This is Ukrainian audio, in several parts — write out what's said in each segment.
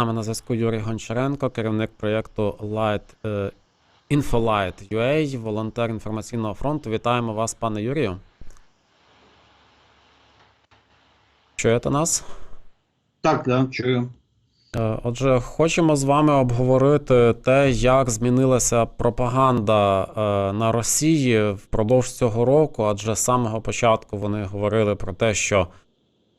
нами на зв'язку Юрій Гончаренко, керівник проєкту Light, е, Infolight UA, волонтер інформаційного фронту. Вітаємо вас, пане Юрію. Чуєте нас? Так, так, чую. Е, Отже, хочемо з вами обговорити те, як змінилася пропаганда е, на Росії впродовж цього року, адже з самого початку вони говорили про те, що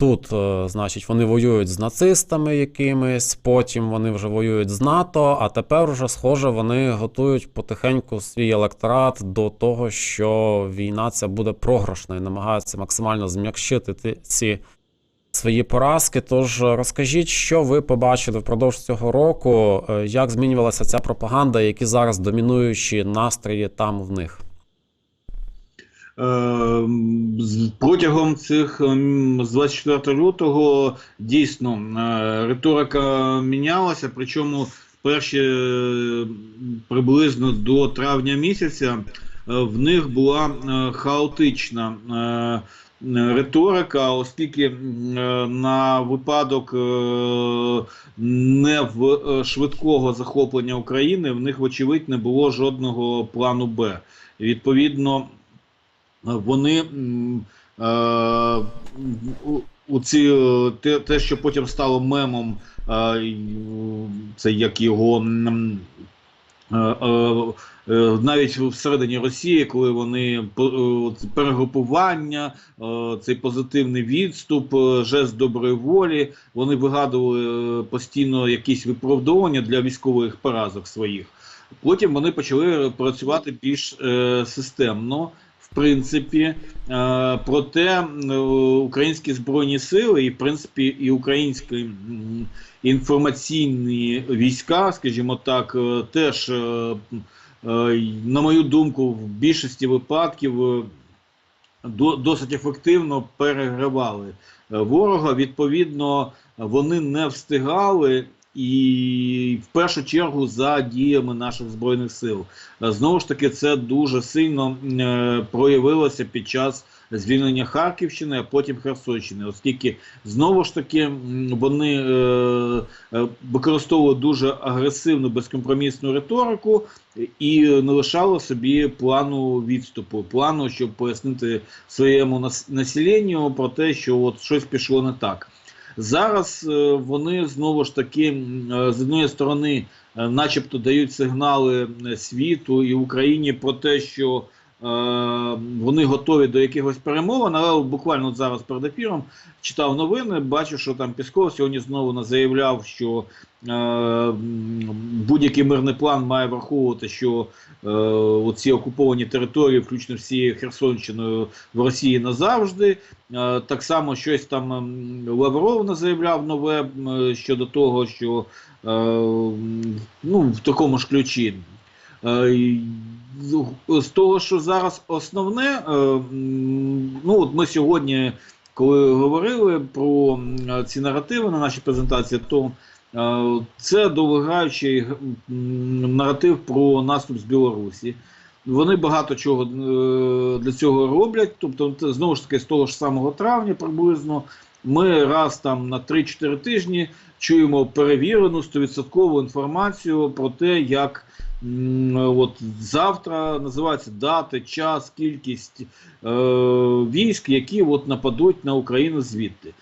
тут, е, значить, вони воюють з нацистами якимись, потім вони вже воюють з НАТО, а тепер вже, схоже, вони готують потихеньку свій електорат до того, що війна ця буде програшною, намагаються максимально зм'якшити ці свої поразки. Тож е, розкажіть, що ви побачили впродовж цього року, е, як змінювалася ця пропаганда, які зараз домінуючі настрої там в них? Е, з- Протягом цих ем, з 24 лютого дійсно е, риторика мінялася, причому перші е, приблизно до травня місяця е, в них була хаотична риторика, оскільки на випадок не в швидкого захоплення України в них, вочевидь, не було жодного плану Б. Відповідно, вони е, у- ці, е, те, те, що потім стало мемом, е, це як його е, е, е, навіть всередині Росії, коли вони е, перегрупування, е, цей позитивний відступ, е, жест доброї волі, вони вигадували е, постійно якісь виправдовування для військових поразок своїх. Потім вони почали працювати більш е, системно. Принципі, е, проте українські збройні сили, і в принципі, і українські інформаційні війська, скажімо так, е, теж, е, на мою думку, в більшості випадків до- досить ефективно перегравали ворога. Відповідно, вони не встигали. І в першу чергу за діями наших збройних сил Е, знову ж таки це дуже сильно е, проявилося під час звільнення Харківщини, а потім Херсонщини, оскільки знову ж таки вони е, використовували дуже агресивну безкомпромісну риторику і не лишали собі плану відступу, плану, щоб пояснити своєму нас- населенню про те, що от щось пішло не так. Зараз е, вони знову ж таки е, з однієї сторони, е, начебто, дають сигнали світу і Україні про те, що вони готові до якихось перемовин. Але буквально зараз перед ефіром читав новини, бачу, що там Пісков сьогодні знову заявляв, що е, будь-який мирний план має враховувати, що е, оці окуповані території, включно всією Херсонщиною, в Росії назавжди. Е, Так само щось там ем, Лавров заявляв нове щодо того, що е, ну, в такому ж ключі. Е, з- того, що зараз основне, е, ну от ми сьогодні, коли говорили про ці наративи на нашій презентації, то е, це довигаючий м, наратив про наступ з Білорусі. Вони багато чого е, для цього роблять. Тобто, знову ж таки, з того ж самого травня приблизно ми раз там на 3-4 тижні чуємо перевірену 100% інформацію про те, як от завтра називаються дати, час, кількість е, військ, які от нападуть на Україну звідти. Е,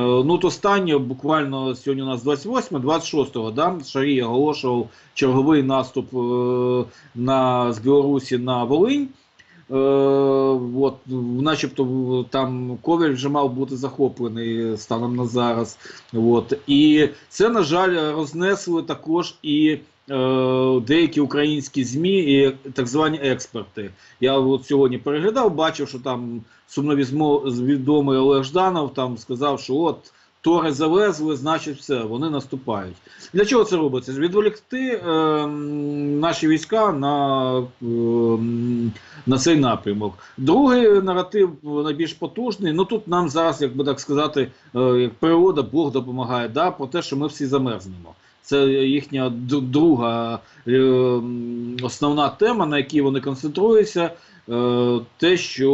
ну, от останнє, буквально сьогодні у нас 28 26-го, да, Шарій оголошував черговий наступ е, на, з Білорусі на Волинь. Е, от, начебто там Ковель вже мав бути захоплений станом на зараз. От. І це, на жаль, рознесли також і е, деякі українські ЗМІ і так звані експерти. Я от сьогодні переглядав, бачив, що там сумновідомий Олег Жданов там сказав, що от Тори завезли, значить все, вони наступають. Для чого це робиться? Відволікти е, наші війська на, е, на цей напрямок. Другий наратив найбільш потужний. Ну тут нам зараз, як би так сказати, е, як природа, Бог допомагає, да, про те, що ми всі замерзнемо. Це їхня друга е, основна тема, на якій вони концентруються. Е, те, що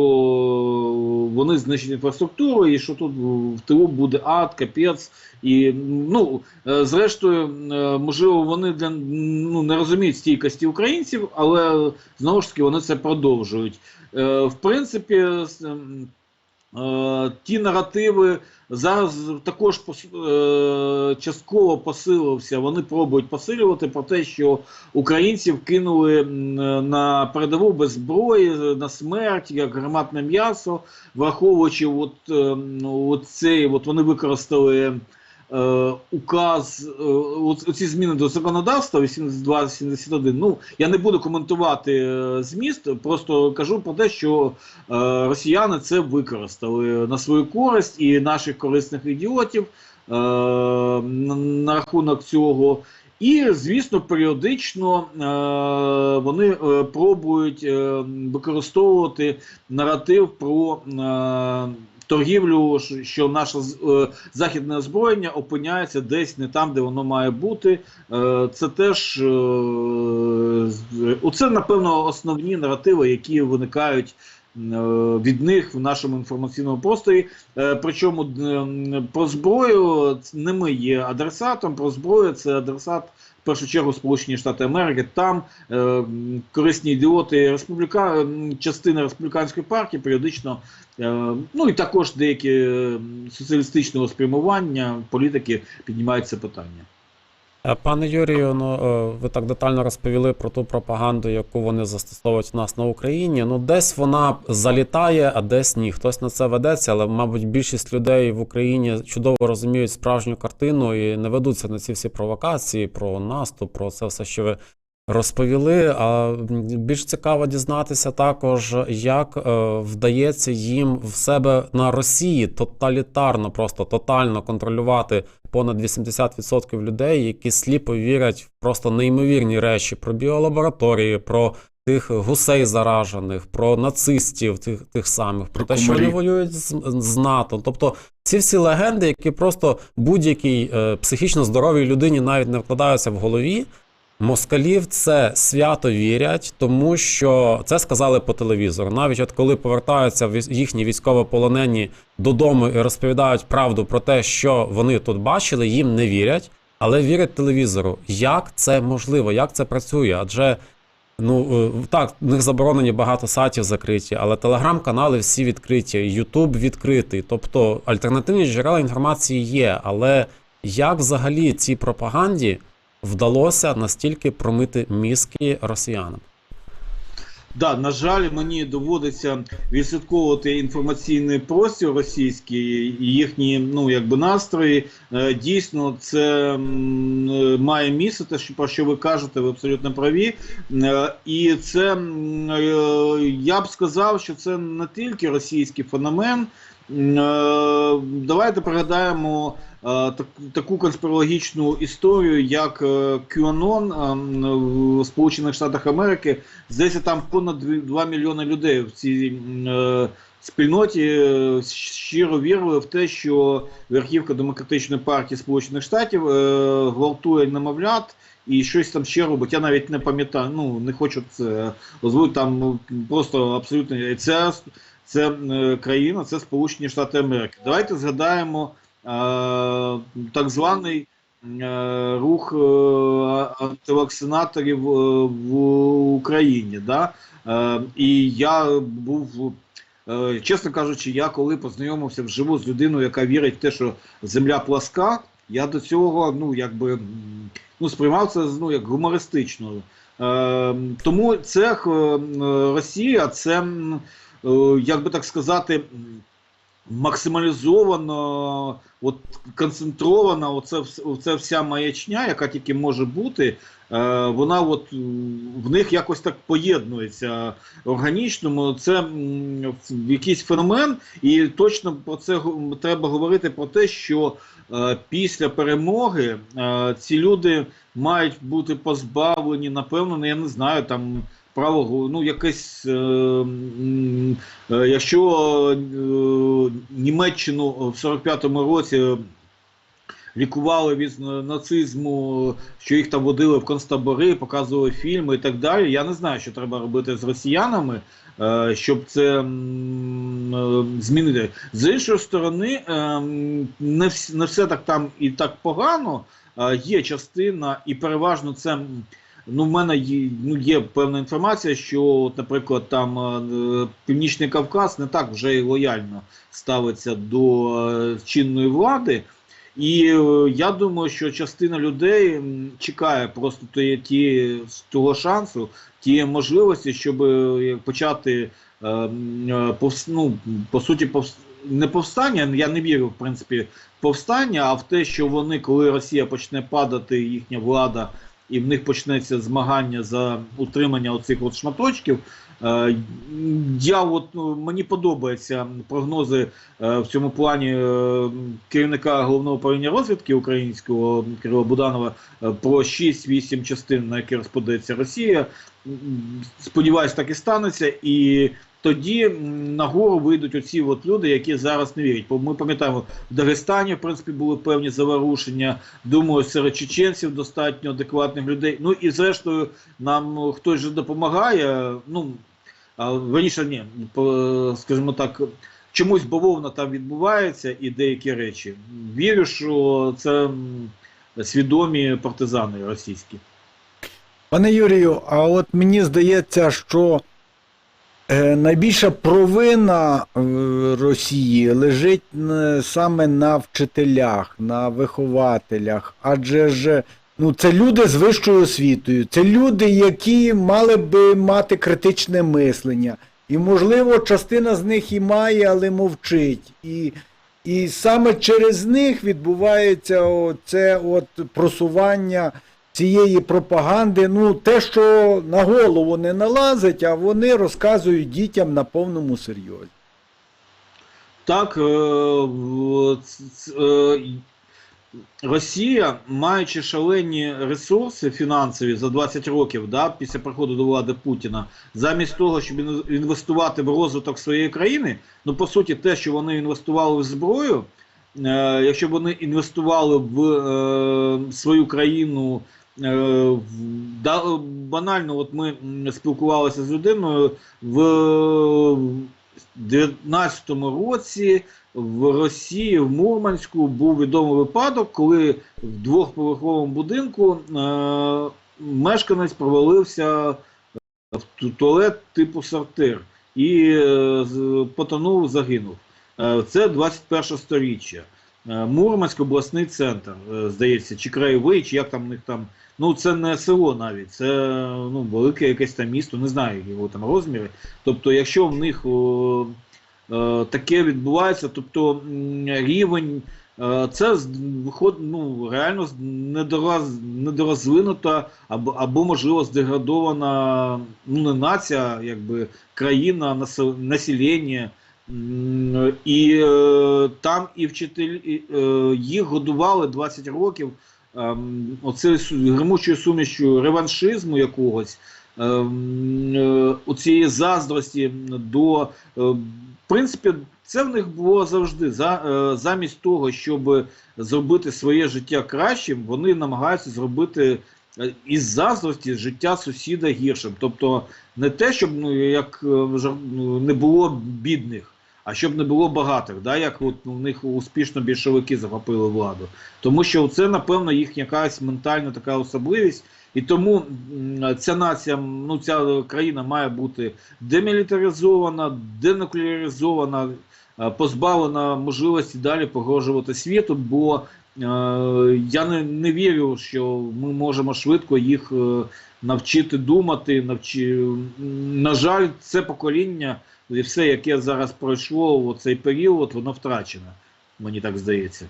вони знищать інфраструктуру, і що тут в тилу буде ад, капець. І ну е, зрештою, можливо, вони для ну не розуміють стійкості українців, але знову ж таки вони це продовжують. В принципі, ті наративи зараз також е, частково посилився. Вони пробують посилювати про те, що українців кинули на передову без зброї, на смерть, як гарматне м'ясо, враховуючи, от, е, от цей, от вони використали. Е, указ, е, оці зміни до законодавства 82-71, ну я не буду коментувати е, зміст, просто кажу про те, що росіяни це використали на свою користь і наших корисних ідіотів на, рахунок цього. І, звісно, періодично е, вони пробують е, використовувати наратив про е, торгівлю, що- наше е, західне озброєння опиняється десь не там, де воно має бути. Е, це теж е, оце, напевно, основні наративи, які виникають. е, Від них в нашому інформаційному просторі. Причому про зброю не ми є адресатом. Про зброю це адресат в першу чергу Сполучені Штати Америки. Там е, корисні ідіоти республіка, частина республіканської партії періодично, е, ну і також деякі соціалістичного спрямування політики піднімають це питання. Е, Пане Юрію, ну е, ви так детально розповіли про ту пропаганду, яку вони застосовують у нас на Україні. Ну, десь вона залітає, а десь ні. Хтось на це ведеться, але, мабуть, більшість людей в Україні чудово розуміють справжню картину і не ведуться на ці всі провокації про наступ, про це все, що ви розповіли. А більш цікаво дізнатися також, як е, вдається їм в себе на Росії тоталітарно, просто тотально контролювати понад 80% людей, які сліпо вірять в просто неймовірні речі про біолабораторії, про тих гусей заражених, про нацистів, тих, тих самих, про, Про те, що вони воюють з, з НАТО. Тобто ці всі легенди, які просто будь-якій е, психічно здоровій людині навіть не вкладаються в голові. Москалів це свято вірять, тому що це сказали по телевізору. Навіть от коли повертаються їхні військовополонені додому і розповідають правду про те, що вони тут бачили, їм не вірять, але вірять телевізору. Як це можливо? Як це працює? Адже ну е, так, в них заборонені багато сайтів закриті, але телеграм-канали всі відкриті, Ютуб відкритий. Тобто альтернативні джерела інформації є. Але як взагалі цій пропаганді вдалося настільки промити мізки росіянам? Да, на жаль, мені доводиться відслідковувати інформаційний простір російський і їхні ну якби настрої. Е, Дійсно, це е, має місце, те, що про що ви кажете, ви абсолютно праві. Е, І це я б сказав, що це не тільки російський феномен. Е, Давайте пригадаємо е, таку конспірологічну історію, як е, QAnon в Сполучених Штатах Америки. Здається, там понад 2 мільйони людей в цій спільноті щиро вірили в те, що верхівка Демократичної партії Сполучених Штатів гвалтує немовлят. І щось там ще робить. Я навіть не пам'ятаю. Ну не хочу це озвучити, там ну, просто абсолютно це, це е, країна, це Сполучені Штати Америки. Давайте згадаємо е, так званий е, рух антивакцинаторів в Україні. Да? І я був, чесно кажучи, я коли познайомився вживу з людиною, яка вірить в те, що земля пласка, я до цього ну, якби, ну, сприймав це ну, як гумористично. Е, тому це Росія, це, як би так сказати, максималізовано, от концентрована, оце, вся маячня, яка тільки може бути, е, вона от в них якось так поєднується органічному. Це якийсь феномен, і точно про це треба говорити про те, що е, після перемоги е, ці люди мають бути позбавлені, напевно, ну, я не знаю, там право го- ну якесь, е, е, якщо е, Німеччину в 45-му році лікували від нацизму, що їх там водили в концтабори, показували фільми і так далі. Я не знаю, що треба робити з росіянами, щоб це змінити. З іншої сторони, не, все так там і так погано. Є частина, і переважно це. Ну, в мене є, ну, є певна інформація, що, от, наприклад, там е, Північний Кавказ не так вже і лояльно ставиться до е, чинної влади. І е, я думаю, що частина людей чекає просто ті, ті, того шансу, тієї можливості, щоб почати е, ну, по суті, не повстання. Я не вірю, в принципі, повстання, а в те, що вони, коли Росія почне падати, їхня влада, і в них почнеться змагання за утримання оцих от шматочків. Е, Я от ну, мені подобаються прогнози е, в цьому плані е, керівника головного управління розвідки українського Кирила Буданова про 6-8 частин, на які розпадається Росія. Сподіваюсь, так і станеться. І тоді нагору вийдуть оці от люди, які зараз не вірять. Бо ми пам'ятаємо, в Дагестані в принципі були певні заворушення. Думаю, серед чеченців достатньо адекватних людей. Ну і зрештою, нам хтось же допомагає. Ну а раніше ні, скажімо так, чомусь бавовна там відбувається і деякі речі. Вірю, що це свідомі партизани російські. Пане Юрію, а от мені здається, що найбільша провина е, Росії лежить е, саме на вчителях, на вихователях. Адже ж ну, це люди з вищою освітою, це люди, які мали би мати критичне мислення. І, можливо, частина з них і має, але мовчить. І, і саме через них відбувається це просування цієї пропаганди, ну те, що на голову не налазить, а вони розказують дітям на повному серйозі. Так, е, е, Росія, маючи шалені ресурси фінансові за 20 років, да, після приходу до влади Путіна, замість того, щоб інвестувати в розвиток своєї країни, ну по суті, те, що вони інвестували в зброю, е, якщо б вони інвестували в свою країну. Е, банально, от ми спілкувалися з людиною в 19-му році в Росії, в Мурманську, був відомий випадок, коли в двохповерховому будинку е, мешканець провалився в туалет типу сортир і е, потонув, загинув. Е, це 21 сторіччя. Е, Мурманськ обласний центр, е, здається, чи краєвий, чи як там у них там. Ну, це не село навіть, це ну, велике якесь там місто, не знаю його там розміри. Тобто, якщо в них о, е, таке відбувається, тобто рівень, е, це виход, ну, реально з- недораз, недорозвинута або, або, можливо, здеградована ну, не нація, якби країна, насел- населення. І е, там і вчителі е, їх годували 20 років ем, оце гримучою сумішю реваншизму якогось, ем, е, оцієї заздрості до е, в принципі, це в них було завжди. За, е, замість того, щоб зробити своє життя кращим, вони намагаються зробити е, із заздрості життя сусіда гіршим. Тобто не те, щоб ну, як е, ну, не було бідних. А щоб не було багатих, да, як от у них успішно більшовики захопили владу. Тому що це, напевно, їх якась ментальна така особливість. І тому ця нація, ну ця країна має бути демілітаризована, денуклеаризована, е, позбавлена можливості далі погрожувати світу, бо я не, не вірю, що ми можемо швидко їх е, навчити думати. Навчи... На жаль, це покоління і все, яке зараз пройшло у цей період, воно втрачено, Мені так здається.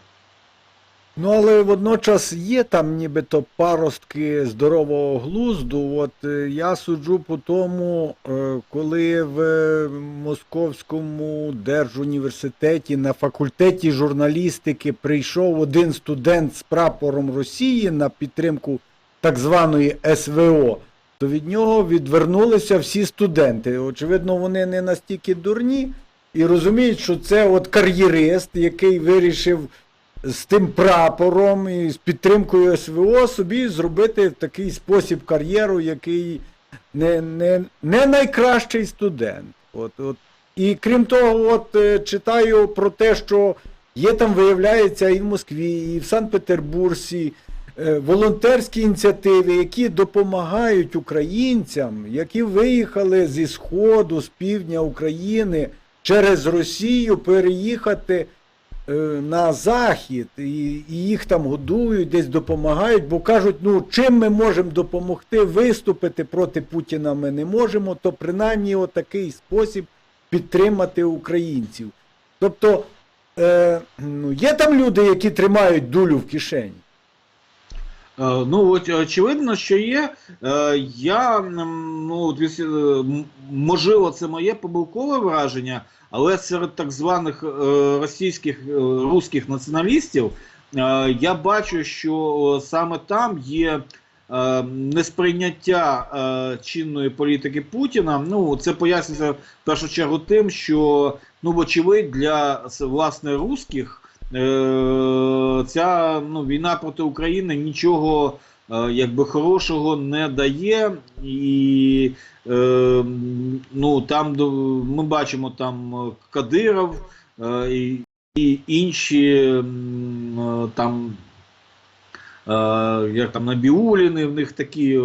Ну, але водночас є там нібито паростки здорового глузду. От е, я суджу по тому, е, коли в е, Московському держуніверситеті на факультеті журналістики прийшов один студент з прапором Росії на підтримку так званої СВО, то від нього відвернулися всі студенти. Очевидно, вони не настільки дурні і розуміють, що це от кар'єрист, який вирішив з тим прапором і з підтримкою СВО собі зробити в такий спосіб кар'єру, який не, не, не найкращий студент. От, от. І крім того, от е, читаю про те, що є там, виявляється, і в Москві, і в Санкт-Петербурзі е, волонтерські ініціативи, які допомагають українцям, які виїхали зі Сходу, з півдня України через Росію переїхати на захід, і, і їх там годують, десь допомагають, бо кажуть, ну чим ми можемо допомогти виступити проти Путіна ми не можемо, то принаймні отакий спосіб підтримати українців. Тобто е, ну, є там люди, які тримають дулю в кишені. Е, Ну, от очевидно, що є. Е, Я ну, е, можливо, це моє помилкове враження, але серед так званих російських русських націоналістів я бачу, що саме там є. Несприйняття чинної політики Путіна, ну це пояснюється в першу чергу тим, що ну вочевидь для власне русських ця ну, війна проти України нічого е, якби хорошого не дає. І е, ну, там ми бачимо там е, Кадиров е, і, і інші е, там. Е, як там Набіуліни, в них такі е,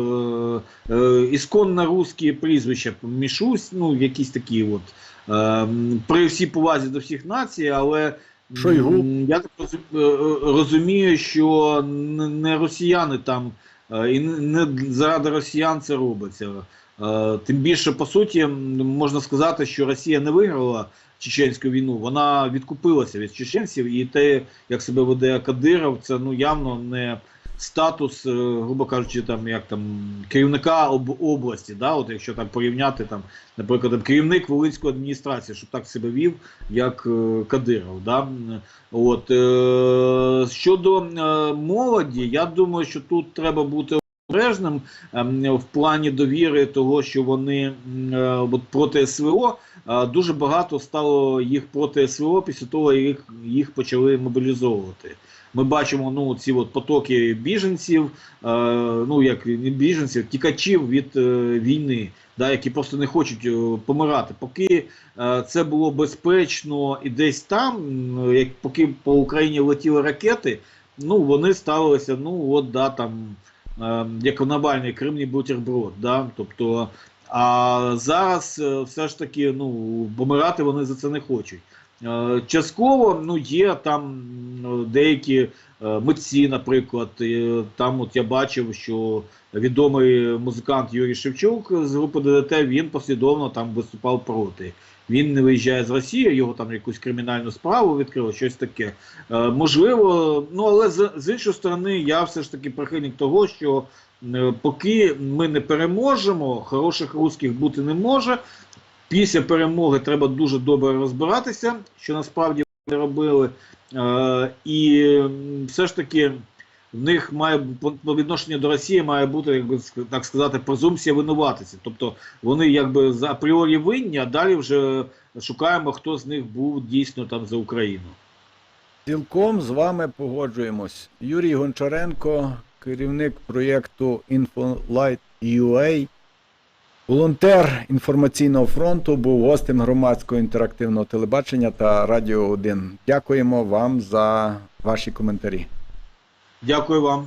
е, ісконно русські прізвища, Мішусь, ну якісь такі от. Е, при всій повазі до всіх націй, але Шойгу. я так е, розумію, що не росіяни там е, і не заради росіян це робиться. Е, Тим більше, по суті, можна сказати, що Росія не виграла чеченську війну, вона відкупилася від чеченців, і те, як себе веде Кадиров, це ну явно не статус, е, грубо кажучи, там як там керівника об, області. Да? От якщо так порівняти, там, наприклад, там, керівник Волинської адміністрації, щоб так себе вів, як е, Кадиров. Да? От, е, щодо е, молоді, я думаю, що тут треба бути обережним ем, в плані довіри того, що вони е, от проти СВО. е, Дуже багато стало їх проти СВО після того, як їх почали мобілізовувати. Ми бачимо ну, ці от потоки біженців, е, ну як не біженців, тікачів від е, війни, да, які просто не хочуть е, помирати. Поки е, це було безпечно і десь там, як поки по Україні летіли ракети, ну вони ставилися, ну от да, там, е, як Навальний Кремній бутерброд. Да, тобто, а зараз е, все ж таки ну, помирати вони за це не хочуть. Е, Частково ну, є там деякі е, митці, наприклад. е, Там от я бачив, що відомий музикант Юрій Шевчук з групи ДДТ він послідовно там виступав проти. Він не виїжджає з Росії, його там якусь кримінальну справу відкрили, щось таке. Е, можливо, ну але з, з іншої сторони, я все ж таки прихильник того, що е, поки ми не переможемо, хороших русських бути не може. Після перемоги треба дуже добре розбиратися, що насправді вони робили. Е, і все ж таки в них має по, відношенню до Росії має бути, як би ск- так сказати, презумпція винуватості. Тобто вони якби за апріорі винні, а далі вже шукаємо, хто з них був дійсно там за Україну. Цілком з вами погоджуємось. Юрій Гончаренко, керівник проєкту InfoLight.ua, волонтер інформаційного фронту, був гостем громадського інтерактивного телебачення та Радіо 1. Дякуємо вам за ваші коментарі. Дякую вам.